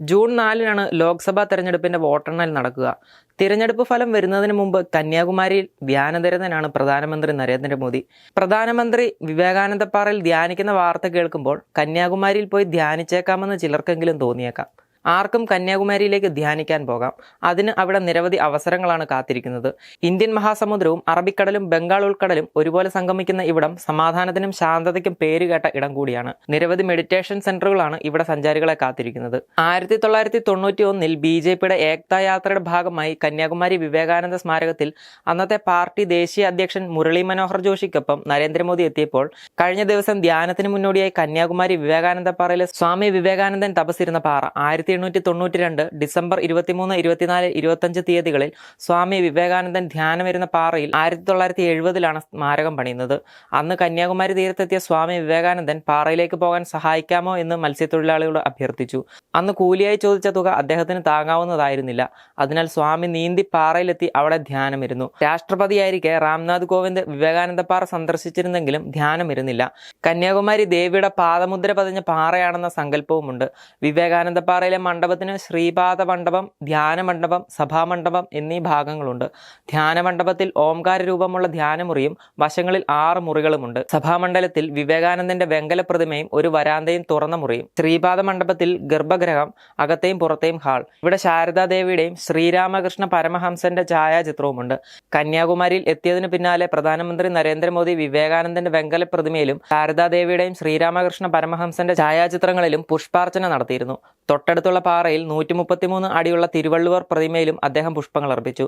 June നാലിനാണ് ലോക്സഭാ തെരഞ്ഞെടുപ്പിന്റെ വോട്ടെണ്ണൽ നടക്കുക. തിരഞ്ഞെടുപ്പ് ഫലം വരുന്നതിന് മുമ്പ് കന്യാകുമാരിയിൽ ധ്യാനനിരതനാണ് പ്രധാനമന്ത്രി നരേന്ദ്രമോദി. പ്രധാനമന്ത്രി വിവേകാനന്ദപ്പാറയിൽ ധ്യാനിക്കുന്ന വാർത്ത കേൾക്കുമ്പോൾ കന്യാകുമാരിയിൽ പോയി ധ്യാനിച്ചേക്കാമെന്ന് ചിലർക്കെങ്കിലും തോന്നിയേക്കാം. ആർക്കും കന്യാകുമാരിയിലേക്ക് ധ്യാനിക്കാൻ പോകാം. അതിന് അവിടെ നിരവധി അവസരങ്ങളാണ് കാത്തിരിക്കുന്നത്. ഇന്ത്യൻ മഹാസമുദ്രവും അറബിക്കടലും ബംഗാൾ ഉൾക്കടലും ഒരുപോലെ സംഗമിക്കുന്ന ഇവിടം സമാധാനത്തിനും ശാന്തതയ്ക്കും പേരുകേട്ട ഇടം കൂടിയാണ്. നിരവധി മെഡിറ്റേഷൻ സെന്ററുകളാണ് ഇവിടെ സഞ്ചാരികളെ കാത്തിരിക്കുന്നത്. ആയിരത്തി തൊള്ളായിരത്തി തൊണ്ണൂറ്റി ഒന്നിൽ ബി ജെ പിയുടെ ഏക്താ യാത്രയുടെ ഭാഗമായി കന്യാകുമാരി വിവേകാനന്ദ സ്മാരകത്തിൽ അന്നത്തെ പാർട്ടി ദേശീയ അധ്യക്ഷൻ മുരളി മനോഹർ ജോഷിക്കൊപ്പം നരേന്ദ്രമോദി എത്തിയപ്പോൾ കഴിഞ്ഞ ദിവസം ധ്യാനത്തിന് മുന്നോടിയായി കന്യാകുമാരി വിവേകാനന്ദ പാറയിലെ സ്വാമി വിവേകാനന്ദൻ തപസിരുന്ന പാറ ആയിരത്തി എണ്ണൂറ്റി തൊണ്ണൂറ്റി രണ്ട് ഡിസംബർ ഇരുപത്തിമൂന്ന് ഇരുപത്തിനാല് ഇരുപത്തഞ്ച് തീയതികളിൽ സ്വാമി വിവേകാനന്ദൻ ധ്യാനം വരുന്ന പാറയിൽ ആയിരത്തി തൊള്ളായിരത്തി എഴുപതിലാണ് സ്മാരകം പണിയുന്നത്. അന്ന് കന്യാകുമാരി തീരത്തെത്തിയ സ്വാമി വിവേകാനന്ദൻ പാറയിലേക്ക് പോകാൻ സഹായിക്കാമോ എന്ന് മത്സ്യത്തൊഴിലാളികളോട് അഭ്യർത്ഥിച്ചു. അന്ന് കൂലിയായി ചോദിച്ച തുക അദ്ദേഹത്തിന് താങ്ങാവുന്നതായിരുന്നില്ല. അതിനാൽ സ്വാമി നീന്തി പാറയിലെത്തി അവിടെ ധ്യാനമിരുന്നു. രാഷ്ട്രപതിയായിരിക്കെ രാംനാഥ് കോവിന്ദ് വിവേകാനന്ദ പാറ സന്ദർശിച്ചിരുന്നെങ്കിലും ധ്യാനമിരുന്നില്ല. കന്യാകുമാരി ദേവിയുടെ പാദമുദ്ര പതിഞ്ഞ പാറയാണെന്ന സങ്കല്പവുമുണ്ട്. വിവേകാനന്ദ പാറയിലെ മണ്ഡപത്തിന് ശ്രീപാദ മണ്ഡപം ധ്യാന മണ്ഡപം സഭാമണ്ഡപം എന്നീ ഭാഗങ്ങളുണ്ട്. ധ്യാന മണ്ഡപത്തിൽ ഓംകാര രൂപമുള്ള ധ്യാനമുറിയും വശങ്ങളിൽ ആറ് മുറികളുമുണ്ട്. സഭാമണ്ഡലത്തിൽ വിവേകാനന്ദന്റെ വെങ്കല പ്രതിമയും ഒരു വരാന്തയും തുറന്ന മുറിയും. ശ്രീപാദ മണ്ഡപത്തിൽ ഗർഭഗ്രഹം അകത്തെയും പുറത്തെയും ഹാൾ. ഇവിടെ ശാരദാദേവിയുടെയും ശ്രീരാമകൃഷ്ണ പരമഹംസന്റെ ഛായാചിത്രവുമുണ്ട്. കന്യാകുമാരിയിൽ എത്തിയതിനു പിന്നാലെ പ്രധാനമന്ത്രി നരേന്ദ്രമോദി വിവേകാനന്ദന്റെ വെങ്കല പ്രതിമയിലും ശാരദാദേവിയുടെയും ശ്രീരാമകൃഷ്ണ പരമഹംസന്റെ ഛായാചിത്രങ്ങളിലും പുഷ്പാർച്ചന നടത്തിയിരുന്നു. തൊട്ടടുത്തുള്ള പാറയിൽ നൂറ്റി മുപ്പത്തിമൂന്ന് അടിയുള്ള തിരുവള്ളുവർ പ്രതിമയിലും അദ്ദേഹം പുഷ്പങ്ങൾ അർപ്പിച്ചു.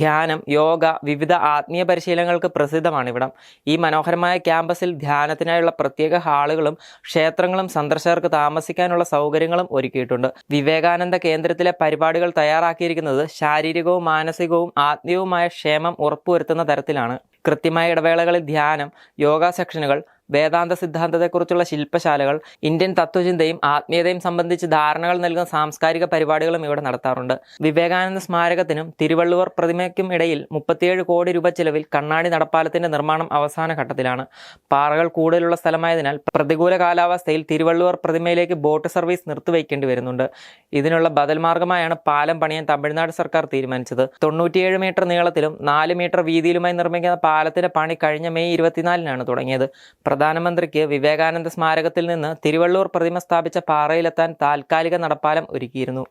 ധ്യാനം യോഗ വിവിധ ആത്മീയ പരിശീലനങ്ങൾക്ക് പ്രസിദ്ധമാണ് ഇവിടം. ഈ മനോഹരമായ ക്യാമ്പസിൽ ധ്യാനത്തിനായുള്ള പ്രത്യേക ഹാളുകളും ക്ഷേത്രങ്ങളും സന്ദർശകർക്ക് താമസിക്കാനുള്ള സൗകര്യങ്ങളും ഒരുക്കിയിട്ടുണ്ട്. വിവേകാനന്ദ കേന്ദ്രത്തിലെ പരിപാടികൾ തയ്യാറാക്കിയിരിക്കുന്നത് ശാരീരികവും മാനസികവും ആത്മീയവുമായ ക്ഷേമം ഉറപ്പുവരുത്തുന്ന തരത്തിലാണ്. കൃത്യമായ ഇടവേളകളിൽ ധ്യാനം യോഗ സെക്ഷനുകൾ വേദാന്ത സിദ്ധാന്തത്തെക്കുറിച്ചുള്ള ശില്പശാലകൾ ഇന്ത്യൻ തത്വചിന്തയും ആത്മീയതയും സംബന്ധിച്ച് ധാരണകൾ നൽകുന്ന സാംസ്കാരിക പരിപാടികളും ഇവിടെ നടത്താറുണ്ട്. വിവേകാനന്ദ സ്മാരകത്തിനും തിരുവള്ളുവർ പ്രതിമയ്ക്കും ഇടയിൽ മുപ്പത്തിയേഴ് കോടി രൂപ ചിലവിൽ കണ്ണാടി നടപ്പാലത്തിന്റെ നിർമ്മാണം അവസാന ഘട്ടത്തിലാണ്. പാറകൾ കൂടുതലുള്ള സ്ഥലമായതിനാൽ പ്രതികൂല കാലാവസ്ഥയിൽ തിരുവള്ളുവർ പ്രതിമയിലേക്ക് ബോട്ട് സർവീസ് നിർത്തിവയ്ക്കേണ്ടി വരുന്നുണ്ട്. ഇതിനുള്ള ബദൽ മാർഗമായാണ് പാലം പണിയാൻ തമിഴ്നാട് സർക്കാർ തീരുമാനിച്ചത്. തൊണ്ണൂറ്റിയേഴ് മീറ്റർ നീളത്തിലും നാല് മീറ്റർ വീതിയിലുമായി നിർമ്മിക്കുന്ന പാലത്തിന്റെ പണി കഴിഞ്ഞ മെയ് ഇരുപത്തിനാലിനാണ് തുടങ്ങിയത്. പ്രധാനമന്ത്രിക്ക് വിവേകാനന്ദ സ്മാരകത്തിൽ നിന്ന് തിരുവള്ളൂർ പ്രതിമ സ്ഥാപിച്ച പാറയിലെത്താൻ താൽക്കാലിക നടപ്പാലം ഒരുക്കിയിരുന്നു.